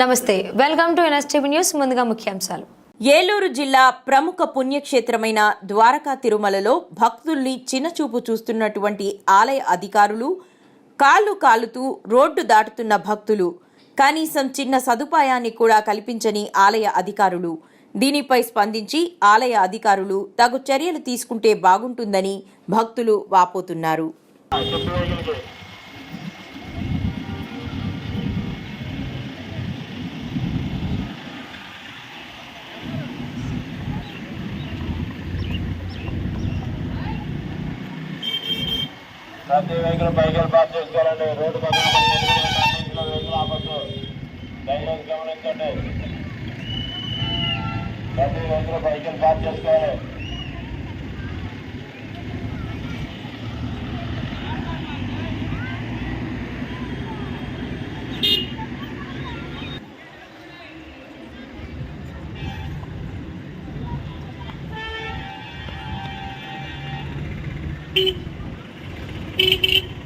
నమస్తే welcome to NSTV news ముందుగా ముఖ్యాంశాలు. ఏలూరు జిల్లా ప్రముఖ పుణ్యక్షేత్రమైన ద్వారకా తిరుమలలో భక్తుల్ని చిన్నచూపు చూస్తున్నటువంటి ఆలయ అధికారులు కాళ్ళు కాలుతూ రోడ్డు దాటుతున్న భక్తులు కనీసం చిన్న సదుపాయాన్ని కూడా కల్పించని ఆలయ అధికారులు. దీనిపై స్పందించి ఆలయ అధికారులు తగు చర్యలు తీసుకుంటే బాగుంటుందని భక్తులు వాపోతున్నారు. ప్రతి వెహికల్ బైకులు పాస్ చేసుకోవాలండి రోడ్డు పక్కన వెహికల్ ఆపచ్చు దయచేసి గమనించండి ప్రతి వెహికల్ బైకులు పాస్ చేసుకోవాలి Beep. Mm-hmm.